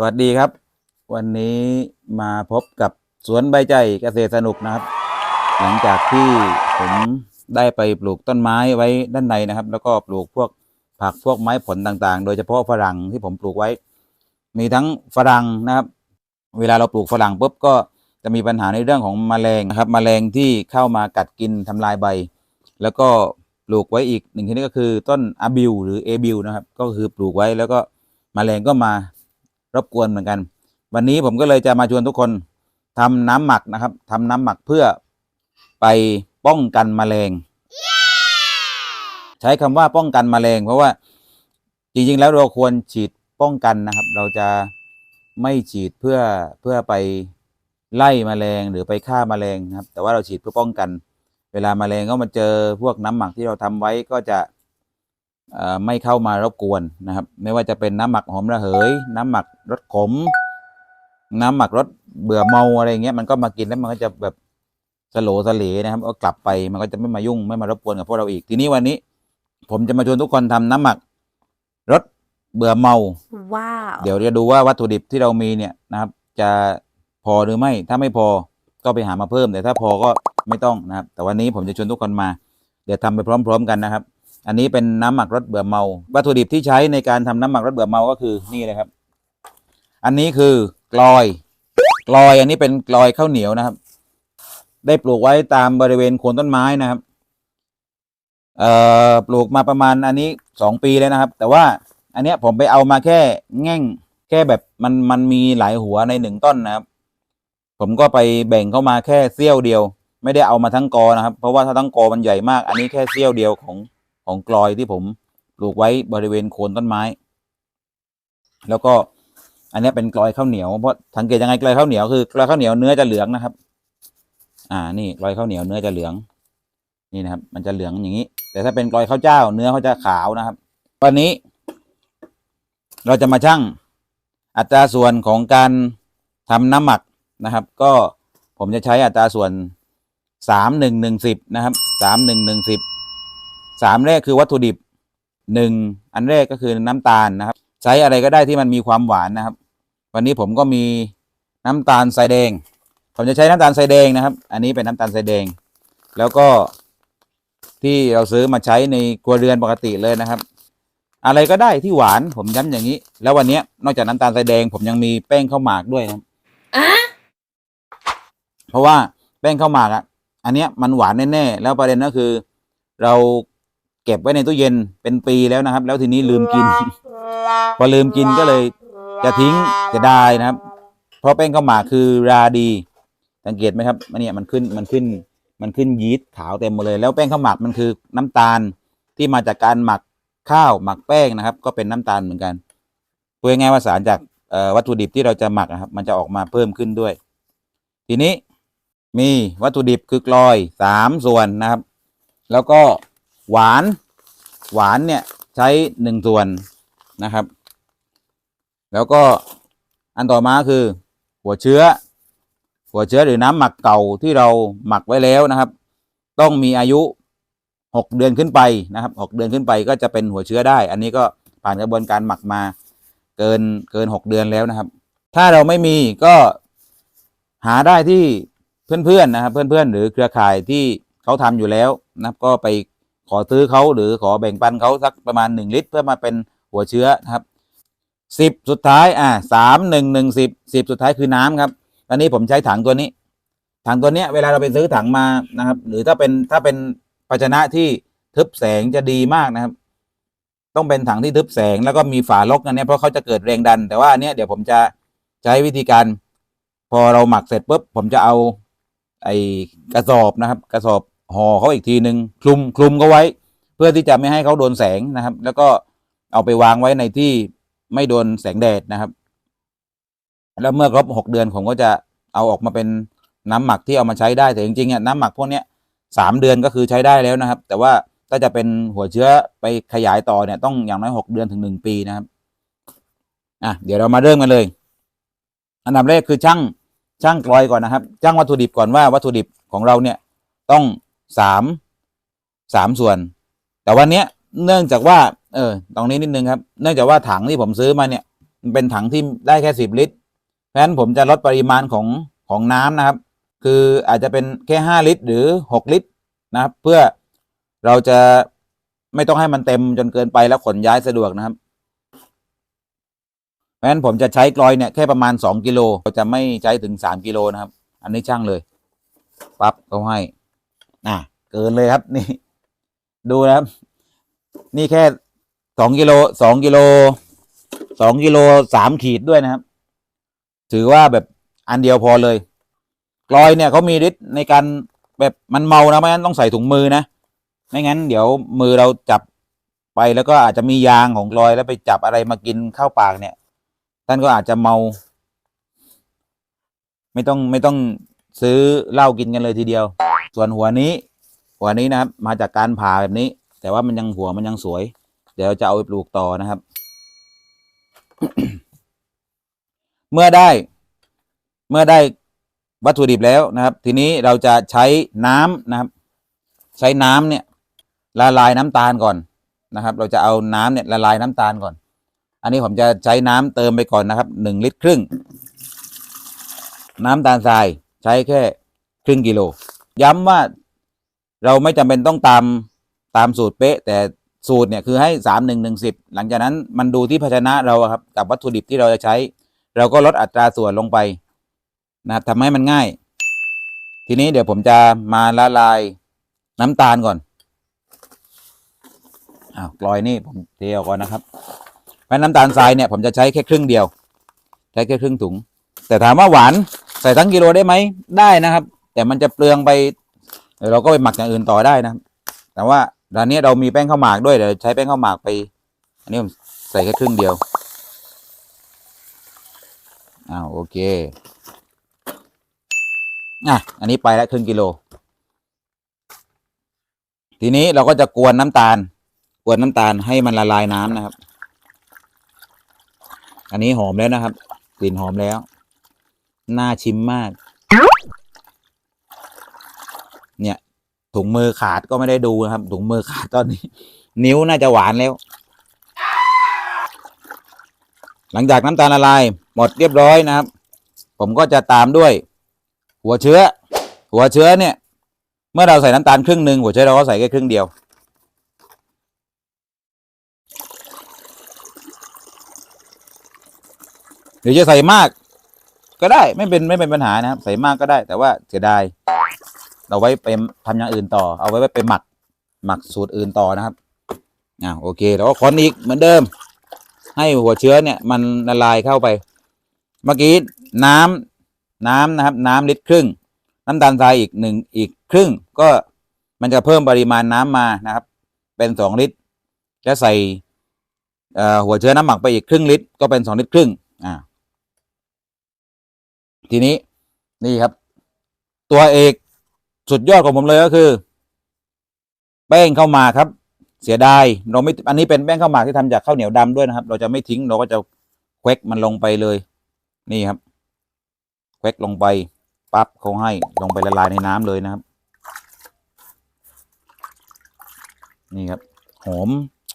สวัสดีครับ วันนี้มาพบกับสวนใบใจเกษตรสนุกนะครับ หลังจากที่ผมได้ไปปลูกต้นไม้ไว้ด้านในนะครับ แล้วก็ปลูกพวกผักพวกไม้ผลต่างๆ โดยเฉพาะฝรั่งที่ผมปลูกไว้ มีทั้งฝรั่งนะครับ เวลาเราปลูกฝรั่งปุ๊บก็จะมีปัญหาในเรื่องของแมลงนะครับแมลงที่เข้ามากัดกินทำลายใบ แล้วก็ปลูกไว้อีกหนึ่งชนิดก็คือต้นอาบิวหรือเอบิวนะครับ ก็คือปลูกไว้แล้วก็แมลงก็มา รบกวนเหมือนกัน วันนี้ผมก็เลยจะมาชวนทุกคนทำน้ำหมักนะครับทำน้ำหมักเพื่อไปป้องกันแมลง ใช้คำว่าป้องกันแมลง เพราะว่าจริงๆแล้วเราควรฉีดป้องกันนะครับ เราจะไม่ฉีดเพื่อเพื่อไปไล่แมลงหรือไปฆ่าแมลงนะครับ แต่ว่าเราฉีดเพื่อป้องกัน เวลาแมลงก็มาเจอพวกน้ำหมักที่เราทำไว้ก็จะเอ่อ ไม่เข้ามารบกวนนะครับ ไม่ว่าจะเป็นน้ำหมักหอมระเหย น้ำหมักรสขม น้ำหมักรสเบื่อเมาอะไรอย่างเงี้ยมันก็มากินแล้วมันก็จะแบบสโลสเลนะครับเอากลับไปมันก็จะไม่มายุ่งไม่มารบกวนกับพวกเราอีก ทีนี้วันนี้ ผมจะมาชวนทุกคนทำน้ำหมักรสเบื่อเมาว้าวเดี๋ยวจะดูว่าวัตถุดิบที่เรามีเนี่ยนะครับ จะพอหรือไม่ถ้าไม่พอก็ไปหามาเพิ่มแต่ถ้าพอก็ไม่ต้องนะครับ แต่วันนี้ผมจะชวนทุกคนมา เดี๋ยวทำไปพร้อม ๆ กันนะครับ อันนี้เป็นน้ำหมักรสเบื่อเมา วัตถุดิบที่ใช้ในการทำน้ำหมักรสเบื่อเมาก็คือนี่เลยครับ อันนี้คือกลอยกลอยอันนี้เป็นกลอยข้าวเหนียวนะครับ ได้ปลูกไว้ตามบริเวณโคนต้นไม้นะครับเอ่อปลูกมาประมาณอันนี้สองปีแล้วนะครับ แต่ว่าอันเนี้ยผมไปเอามาแค่แง่งแค่แบบมันมันมีหลายหัวในหนึ่งต้นนะครับ ผมก็ไปแบ่งเข้ามาแค่เสี้ยวเดียว ไม่ได้เอามาทั้งกอนะครับ เพราะว่าถ้าทั้งกอมันใหญ่มาก อันนี้แค่เสี้ยวเดียวของ ของกลอยที่ผมปลูกไว้บริเวณโคนต้นไม้ แล้วก็อันนี้เป็นกลอยข้าวเหนียวเพราะสังเกตยังไงกลอยข้าวเหนียวคือกลอยข้าวเหนียวเนื้อจะเหลืองนะครับ อ่านี่กลอยข้าวเหนียวเนื้อจะเหลือง นี่นะครับ มันจะเหลืองอย่างนี้ แต่ถ้าเป็นกลอยข้าวเจ้า เนื้อเขาจะขาวนะครับวันนี้ เราจะมาชั่งอัตราส่วนของการทำน้ำหมักนะครับ ก็ผมจะใช้อัตราส่วนสามหนึ่งหนึ่งสิบนะครับสามหนึ่งหนึ่งสิบ สามแรกคือวัตถุดิบหนึ่งอันแรกก็คือน้ำตาลนะครับ ใช้อะไรก็ได้ที่มันมีความหวานนะครับ วันนี้ผมก็มีน้ำตาลทรายแดง ผมจะใช้น้ำตาลทรายแดงนะครับ อันนี้เป็นน้ำตาลทรายแดง แล้วก็ที่เราซื้อมาใช้ในครัวเรือนปกติเลยนะครับ อะไรก็ได้ที่หวานผมย้ำอย่างนี้ แล้ววันนี้นอกจากน้ำตาลทรายแดง ผมยังมีแป้งข้าวหมากด้วยนะครับอะเพราะว่าแป้งข้าวหมากอะ อันเนี้ยมันหวานแน่ๆแล้วประเด็นก็คือ เรา เก็บไว้ในตู้เย็นเป็นปีแล้วนะครับ แล้วทีนี้ลืมกิน พอลืมกินก็เลยจะทิ้งจะได้นะครับ เพราะแป้งข้าวหมากคือราดีสังเกตไหมครับมันเนี่ยมันขึ้นมันขึ้นมันขึ้นยีสต์ขาวเต็มหมดเลย แล้วแป้งข้าวหมากมันคือน้ำตาลที่มาจากการหมักข้าวหมักแป้งนะครับ ก็เป็นน้ำตาลเหมือนกันพูดง่ายๆว่าสารจากเอ่อวัตถุดิบที่เราจะหมักนะครับ มันจะออกมาเพิ่มขึ้นด้วย ทีนี้มีวัตถุดิบคือกลอยสามส่วนนะครับ แล้วก็ หวาน หวานเนี่ยใช้หนึ่งส่วนนะครับ แล้วก็อันต่อมาคือ หัวเชื้อ หัวเชื้อหรือน้ำหมักเก่าที่เราหมักไว้แล้วนะครับ ต้องมีอายุหกเดือนขึ้นไปนะครับหกเดือนขึ้นไปก็จะเป็นหัวเชื้อได้ อันนี้ก็ผ่านกระบวนการหมักมาเกินเกินหกเดือนแล้วนะครับ ถ้าเราไม่มีก็หาได้ที่เพื่อนๆนะครับ เพื่อนๆ หรือเครือข่ายที่เขาทำอยู่แล้วนะครับก็ไป ขอซื้อเขาหรือขอแบ่งปันเขาสักประมาณหนึ่งลิตร เพื่อมาเป็นหัวเชื้อนะครับสิบสุดท้ายอ่าสามหนึ่งหนึ่งสิบสิบสุดท้ายคือน้ำครับตอนนี้ผมใช้ถังตัวนี้ ถังตัวเนี้ยเวลาเราไปซื้อถังมานะครับ หรือถ้าเป็นถ้าเป็นภาชนะที่ทึบแสงจะดีมากนะครับ ต้องเป็นถังที่ทึบแสงแล้วก็มีฝาล็อกอันเนี้ยเพราะเขาจะเกิดแรงดัน แต่ว่าอันเนี้ยเดี๋ยวผมจะใช้วิธีการ พอเราหมักเสร็จปุ๊บผมจะเอาไอ้กระสอบนะครับ กระสอบ ห่อเขาอีกทีหนึ่งคลุมคลุมเขาไว้ เพื่อที่จะไม่ให้เขาโดนแสงนะครับ แล้วก็เอาไปวางไว้ในที่ไม่โดนแสงแดดนะครับ แล้วเมื่อครบหกเดือนผมก็จะเอาออกมาเป็นน้ำหมักที่เอามาใช้ได้แต่จริงๆอะน้ำหมักพวกเนี้ยสามเดือนก็คือใช้ได้แล้วนะครับ แต่ว่าถ้าจะเป็นหัวเชื้อไปขยายต่อเนี่ยต้องอย่างน้อยหกเดือนถึงหนึ่งปีนะครับอะเดี๋ยวเรามาเริ่มกันเลย อันดับแรกคือช่างช่างกลอยก่อนนะครับช่างวัตถุดิบก่อนว่าวัตถุดิบของเราเนี่ยต้อง สามสามส่วน แต่วันเนี้ยเนื่องจากว่าเออตรงนี้นิดนึงครับ เนื่องจากว่าถังที่ผมซื้อมาเนี่ยมันเป็นถังที่ได้แค่สิบลิตร เพราะฉะนั้นผมจะลดปริมาณของของน้ำนะครับ คืออาจจะเป็นแค่ห้าลิตร หรือหกลิตรนะครับ เพื่อเราจะไม่ต้องให้มันเต็มจนเกินไปแล้วขนย้ายสะดวกนะครับ เพราะฉะนั้นผมจะใช้กลอยเนี่ยแค่ประมาณสองกิโลเราจะไม่ใช้ถึงสามกิโลนะครับ อันนี้ช่างเลยปั๊บเขาให้ น่ะเกินเลยครับนี่ ดูนะครับ นี่แค่สองกิโลสองกิโลสองกิโลสามขีดด้วยนะครับ ถือว่าแบบอันเดียวพอเลยกลอยเนี่ยเขามีฤทธิ์ในการแบบมันเมานะไม่งั้นต้องใส่ถุงมือนะไม่งั้น เดี๋ยวมือเราจับไปแล้วก็อาจจะมียางของกลอยแล้วไปจับอะไรมากินเข้าปากเนี่ย ท่านก็อาจจะเมา ไม่ต้องไม่ต้องซื้อเหล้ากินกันเลยทีเดียว ส่วนหัวนี้ หัวนี้นะครับ มาจากการผ่าแบบนี้ แต่ว่ามันยังหัวมันยังสวย เดี๋ยวจะเอาไปปลูกต่อนะครับ เมื่อได้ เมื่อได้วัตถุดิบแล้วนะครับ ทีนี้เราจะใช้น้ำนะครับ ใช้น้ำเนี่ย ละลายน้ำตาลก่อนนะครับ เราจะเอาน้ำเนี่ยละลายน้ำตาลก่อน อันนี้ผมจะใช้น้ำเติมไปก่อนนะครับหนึ่งลิตรครึ่ง น้ำตาลทรายใช้แค่ครึ่งกิโล ย้ำว่าเราไม่จำเป็นต้องตามตามสูตรเป๊ะ แต่สูตรเนี่ยคือให้สามหนึ่งหนึ่งสิบหลังจากนั้นมันดูที่ภาชนะเราครับกับวัตถุดิบที่เราจะใช้ เราก็ลดอัตราส่วนลงไปนะครับทำให้มันง่าย ทีนี้เดี๋ยวผมจะมาละลายน้ำตาลก่อนอ้าวกลอยนี่ผมเทออกก่อนนะครับเพราะน้ำตาลทรายเนี่ยผมจะใช้แค่ครึ่งเดียว ใช้แค่ครึ่งถุง แต่ถามว่าหวานใส่ทั้งกิโลได้ไหมได้นะครับ แต่มันจะเปลืองไปเดี๋ยวเราก็ไปหมักอย่างอื่นต่อได้นะ แต่ว่าร้านนี้เรามีแป้งข้าวหมากด้วยเดี๋ยวใช้แป้งข้าวหมากไป อันนี้ผมใส่แค่ครึ่งเดียวอ้าวโอเคอะอันนี้ไปแล้วครึ่งกิโล ทีนี้เราก็จะกวนน้ำตาล กวนน้ำตาลให้มันละลายน้ำนะครับ อันนี้หอมแล้วนะครับ กลิ่นหอมแล้ว น่าชิมมาก เนี่ย ถุงมือขาดก็ไม่ได้ดูนะครับ ถุงมือขาดตอนนี้ นิ้วน่าจะหวานแล้ว หลังจากน้ำตาลละลายหมดเรียบร้อยนะครับ ผมก็จะตามด้วย หัวเชื้อ หัวเชื้อเนี่ย เมื่อเราใส่น้ำตาลครึ่งหนึ่งหัวเชื้อเราก็ใส่แค่ครึ่งเดียวหรือจะใส่มาก ก็ได้ไม่เป็นไม่เป็นปัญหานะครับ ใส่มากก็ได้ แต่ว่าเสียดาย เราไว้ไปทำอย่างอื่นต่อ เอาไว้ไปหมักหมักสูตรอื่นต่อนะครับอ่าโอเคแล้วก็ค้นอีกเหมือนเดิม ให้หัวเชื้อเนี่ยมันละลายเข้าไป เมื่อกี้น้ำน้ำนะครับ น้ำลิตรครึ่ง น้ำตาลทรายอีกหนึ่งอีกครึ่ง ก็มันจะเพิ่มปริมาณน้ำมานะครับ เป็นสองลิตรจะใส่หัวเชื้อน้ำหมักไปอีกครึ่งลิตรก็เป็นสองลิตรครึ่งอ่าทีนี้นี่ครับ ตัวเอก สุดยอดของผมเลยก็คือ แป้งข้าวหมากครับ เสียดายเราไม่อันนี้เป็นแป้งข้าวหมากที่ทำจากข้าวเหนียวดำด้วยนะครับ เราจะไม่ทิ้งเราก็จะแควกมันลงไปเลย นี่ครับแควกลงไปปั๊บเขาให้ลงไปละลายในน้ำเลยนะครับ นี่ครับ หอม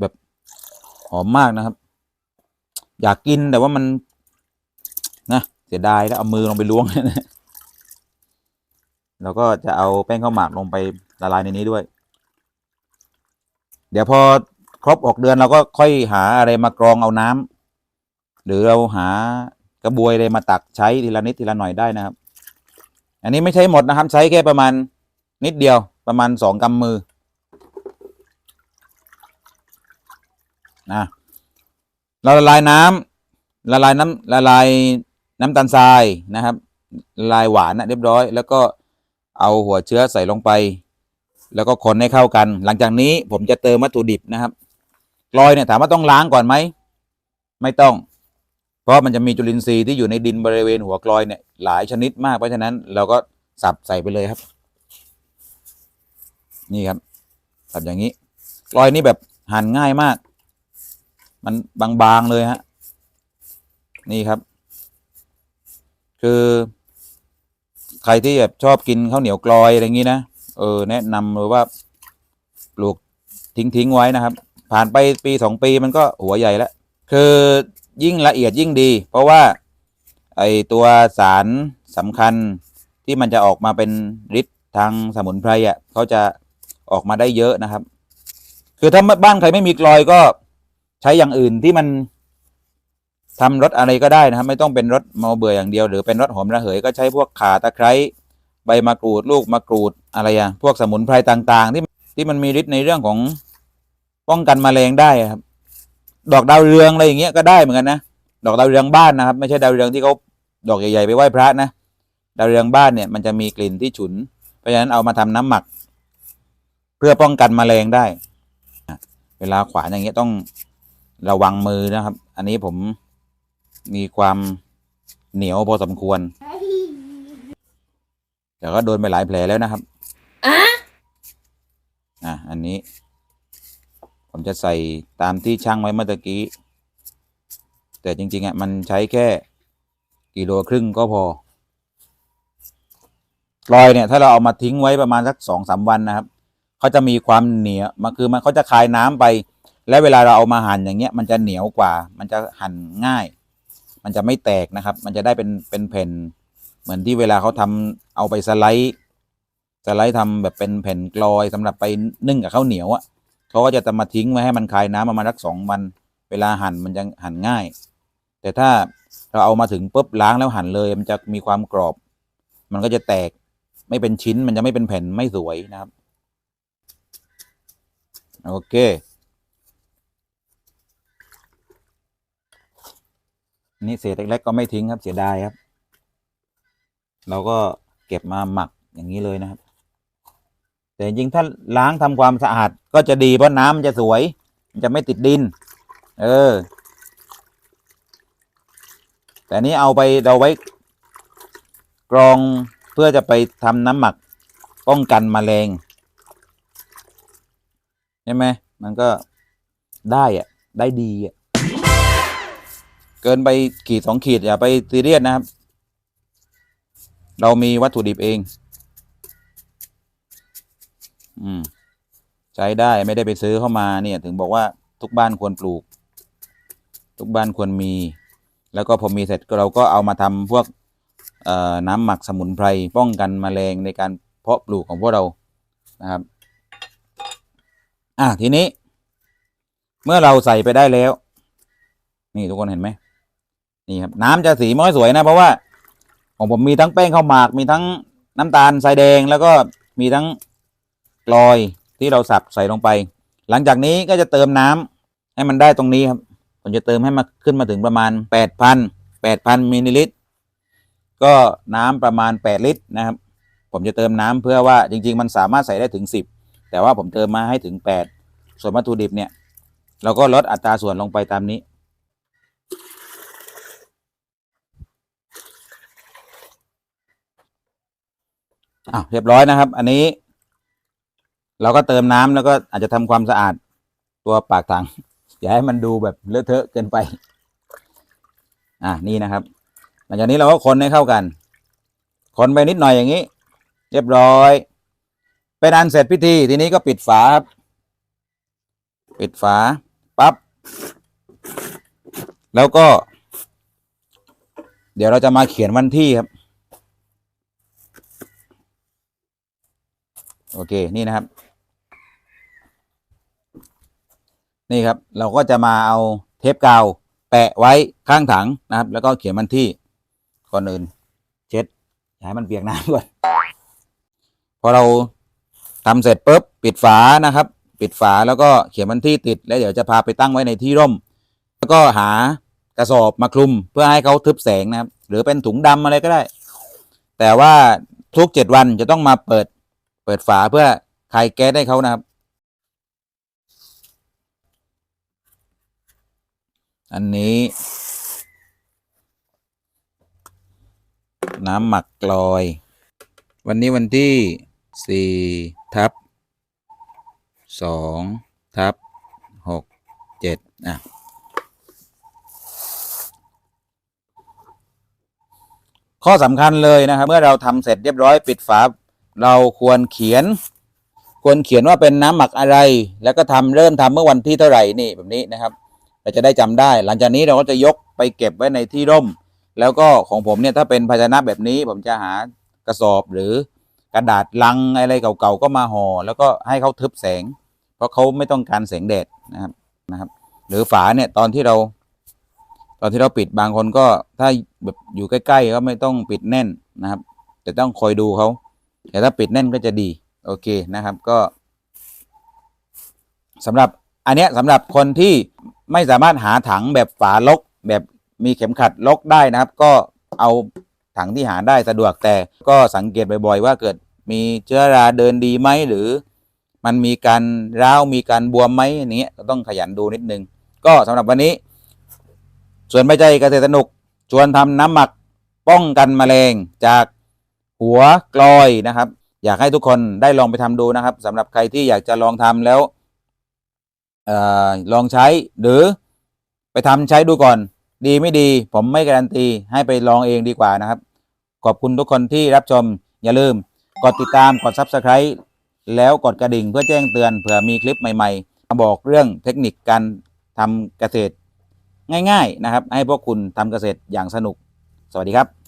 แบบหอมมากนะครับ อยากกินแต่ว่ามันนะเสียดายแล้วเอามือลงไปล้วง เราก็จะเอาแป้งข้าวหมากลงไปละลายในนี้ด้วย เดี๋ยวพอครบหกเดือนเราก็ค่อยหาอะไรมากรองเอาน้ำหรือเราหากระบวยอะไรมาตักใช้ทีละนิดทีละหน่อยได้นะครับ อันนี้ไม่ใช้หมดนะครับ ใช้แค่ประมาณนิดเดียวประมาณสองกำมือนะเราละลายน้ำละลายน้ำละลายน้ำตาลทรายนะครับละลายหวานนะเรียบร้อย แล้วก็ เอาหัวเชื้อใส่ลงไป แล้วก็คนให้เข้ากัน หลังจากนี้ผมจะเติมวัตถุดิบนะครับกลอยเนี่ยถามว่าต้องล้างก่อนไหมไม่ต้อง เพราะมันจะมีจุลินทรีย์ที่อยู่ในดินบริเวณหัวกลอยเนี่ยหลายชนิดมากเพราะฉะนั้นเราก็สับใส่ไปเลยครับ นี่ครับสับอย่างนี้กลอยนี่แบบหั่นง่ายมาก มันบางๆเลยฮะนี่ครับ คือ ใครที่แบบชอบกินข้าวเหนียวกลอยอะไรอย่างนี้นะเออแนะนำเลยว่าปลูกทิ้งทิ้งๆไว้นะครับ ผ่านไปปีสองปีมันก็หัวใหญ่แล้วคือยิ่งละเอียดยิ่งดี เพราะว่าไอตัวสารสำคัญที่มันจะออกมาเป็นฤทธิ์ทางสมุนไพรอะเขาจะออกมาได้เยอะนะครับ คือถ้าบ้านใครไม่มีกลอยก็ใช้อย่างอื่นที่มัน ทำรสอะไรก็ได้นะครับไม่ต้องเป็นรสเมาเบื่ออย่างเดียว หรือเป็นรสหอมระเหยก็ใช้พวกข่าตะไคร้ใบมะกรูดลูกมะกรูดอะไรอะพวกสมุนไพรต่างๆ ที่ที่มันมีฤทธิ์ในเรื่องของป้องกันแมลงได้ครับ ดอกดาวเรืองอะไรอย่างเงี้ยก็ได้เหมือนกันนะดอกดาวเรืองบ้านนะครับ ไม่ใช่ดาวเรืองที่เขาดอกใหญ่ๆไปไหว้พระนะดาวเรืองบ้านเนี่ยมันจะมีกลิ่นที่ฉุน เพราะฉะนั้นเอามาทำน้ำหมัก เพื่อป้องกันแมลงได้ เวลาขวานอย่างเงี้ยต้องระวังมือนะครับ อันนี้ผม มีความเหนียวพอสมควร แต่ก็โดนไปหลายแผลแล้วนะครับอะอันนี้ ผมจะใส่ตามที่ช่างไว้เมื่อตะกี้ แต่จริงๆอะมันใช้แค่กิโลครึ่งก็พอกลอยเนี่ย ถ้าเราเอามาทิ้งไว้ประมาณสักสองสามวันนะครับเขาจะมีความเหนียวมันคือมันเขาจะคายน้ำไป และเวลาเราเอามาหั่นอย่างเงี้ย มันจะเหนียวกว่า มันจะหั่นง่าย มันจะไม่แตกนะครับ มันจะได้เป็นเป็นแผ่น เหมือนที่เวลาเขาทำเอาไปสไลด์สไลด์ทำแบบเป็นแผ่นกลอยสำหรับไปนึ่งกับข้าวเหนียวอะ่ะเขาก็จะทำมาทิ้งไว้ให้มันคายน้ำประมาณสักสองวัน เวลาหั่นมันจะหั่นง่าย แต่ถ้าเราเอามาถึงปุ๊บล้างแล้วหั่นเลย มันจะมีความกรอบ มันก็จะแตกไม่เป็นชิ้นมันจะไม่เป็นแผ่นไม่สวยนะครับ โอเค นี่เศษเล็กๆก็ไม่ทิ้งครับเสียดายครับ เราก็เก็บมาหมักอย่างนี้เลยนะครับ แต่จริงถ้าล้างทำความสะอาดก็จะดีเพราะน้ำมันจะสวย มันจะไม่ติดดิน เออ แต่นี้เอาไปเราไว้กรองเพื่อจะไปทำน้ำหมักป้องกันมแมลงใช่ไหมมันก็ได้อะได้ดีอะ เกินไปขีดสองขีดอย่าไปซีเรียสนะครับ เรามีวัตถุดิบเอง อืม ใช้ได้ไม่ได้ไปซื้อเข้ามาเนี่ย ถึงบอกว่าทุกบ้านควรปลูก ทุกบ้านควรมี แล้วก็พอมีเสร็จเราก็เอามาทำพวกน้ำหมักสมุนไพรป้องกันแมลงในการเพาะปลูกของพวกเรานะครับ อะทีนี้ เมื่อเราใส่ไปได้แล้ว นี่ทุกคนเห็นไหม นี่ครับน้ำจะสีไม่ค่อยสวยนะ เพราะว่า ของผมมีทั้งแป้งข้าวหมาก มีทั้งน้ำตาลทรายแดงแล้วก็มีทั้งกลอยที่เราสับใส่ลงไป หลังจากนี้ก็จะเติมน้ำให้มันได้ตรงนี้ครับ ผมจะเติมให้มาขึ้นมาถึงประมาณแปดพันแปดพันมิลลิลิตร ก็น้ำประมาณแปดลิตรนะครับ ผมจะเติมน้ำเพื่อว่าจริง ๆ มันสามารถใส่ได้ถึงสิบแต่ว่าผมเติมมาให้ถึงแปดส่วนวัตถุดิบเนี่ย เราก็ลดอัตราส่วนลงไปตามนี้ อ้าวเรียบร้อยนะครับ อันนี้ เราก็เติมน้ำแล้วก็อาจจะทำความสะอาดตัวปากถังอย่าให้มันดูแบบเลอะเทอะเกินไป อะนี่นะครับ หลังจากนี้เราก็คนให้เข้ากัน คนไปนิดหน่อยอย่างนี้ เรียบร้อยเป็นอันเสร็จพิธีทีนี้ก็ปิดฝาครับ ปิดฝาปั๊บแล้วก็ เดี๋ยวเราจะมาเขียนวันที่ครับ โอเค นี่นะครับ นี่ครับ เราก็จะมาเอาเทปกาวแปะไว้ข้างถังนะครับ แล้วก็เขียนวันที่ก่อนอื่น เช็ดย่าให้มันเปียกน้ำก่อน พอเราทำเสร็จปุ๊บปิดฝานะครับ ปิดฝาแล้วก็เขียนวันที่ติด แล้วเดี๋ยวจะพาไปตั้งไว้ในที่ร่ม แล้วก็หากระสอบมาคลุมเพื่อให้เขาทึบแสงนะครับ หรือเป็นถุงดำอะไรก็ได้ แต่ว่าทุกเจ็ดวันจะต้องมาเปิด เปิดฝาเพื่อคายแก๊สให้เขานะครับ อันนี้ น้ำหมักกลอย วันนี้วันที่สี่ทับสองทับหกเจ็ดอะข้อสำคัญเลยนะครับ เมื่อเราทำเสร็จเรียบร้อยปิดฝา เราควรเขียน ควรเขียนว่าเป็นน้ำหมักอะไร แล้วก็ทำเริ่มทำเมื่อวันที่เท่าไหร่นี่แบบนี้นะครับ เราจะได้จำได้ หลังจากนี้เราก็จะยกไปเก็บไว้ในที่ร่ม แล้วก็ของผมเนี่ยถ้าเป็นภาชนะแบบนี้ ผมจะหากระสอบหรือกระดาษลังอะไรเก่าๆก็มาห่อแล้วก็ให้เขาทึบแสง เพราะเขาไม่ต้องการแสงแดดนะครับนะครับ หรือฝาเนี่ยตอนที่เราตอนที่เราปิดบางคนก็ถ้าแบบอยู่ใกล้ ๆ ก็ไม่ต้องปิดแน่นนะครับ แต่ต้องคอยดูเขา แต่ถ้าปิดแน่นก็จะดีโอเคนะครับก็สำหรับอันเนี้ยสำหรับคนที่ไม่สามารถหาถังแบบฝาล็อกแบบมีเข็มขัดล็อกได้นะครับ ก็เอาถังที่หาได้สะดวกแต่ก็สังเกตบ่อยๆว่าเกิดมีเชื้อราเดินดีไหมหรือ มันมีการร้าวมีการบวมไหมอันนี้ก็ต้องขยันดูนิดนึง ก็สำหรับวันนี้ ส่วนใบใจเกษตรสนุกชวนทำน้ำหมักป้องกันแมลงจาก หัวกลอยนะครับ อยากให้ทุกคนได้ลองไปทำดูนะครับสำหรับใครที่อยากจะลองทำแล้วออลองใช้หรือไปทำใช้ดูก่อน ดีไม่ดี ผมไม่การันตีให้ไปลองเองดีกว่านะครับ ขอบคุณทุกคนที่รับชมอย่าลืม กดติดตามกด Subscribe แล้วกดกระดิ่งเพื่อแจ้งเตือนเผื่อมีคลิปใหม่ๆมาบอกเรื่องเทคนิคการทำเกษตร ง่าย ๆนะครับ ให้พวกคุณทำเกษตรอย่างสนุก สวัสดีครับ